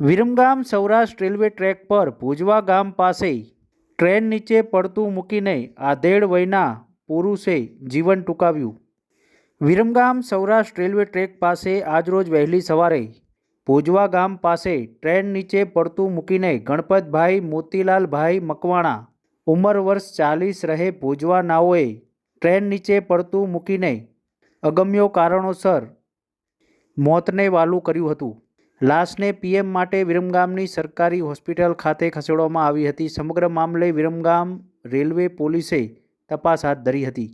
Viramgam Saurashtra railway track પર ભુજવા ગામ પાસે ટ્રેન નીચે પડતું મૂકીને આધેડ વયના પુરુષે જીવન ટૂંકાવ્યું. વિરમગામ સૌરાષ્ટ્ર રેલવે ટ્રેક પાસે આજરોજ વહેલી સવારે ભુજવા ગામ પાસે ટ્રેન નીચે પડતું મૂકીને ગણપતભાઈ મોતીલાલભાઈ મકવાણા ઉંમર વર્ષ ચાલીસ રહે ભુજવા નાઓએ ટ્રેન નીચે પડતું મૂકીને અગમ્યો કારણોસર મોતને વાલું કર્યું હતું. લાશને પીએમ માટે વિરમગામની સરકારી હોસ્પિટલ ખાતે ખસેડવામાં આવી હતી. સમગ્ર મામલે વિરમગામ રેલવે પોલીસે તપાસ હાથ ધરી હતી.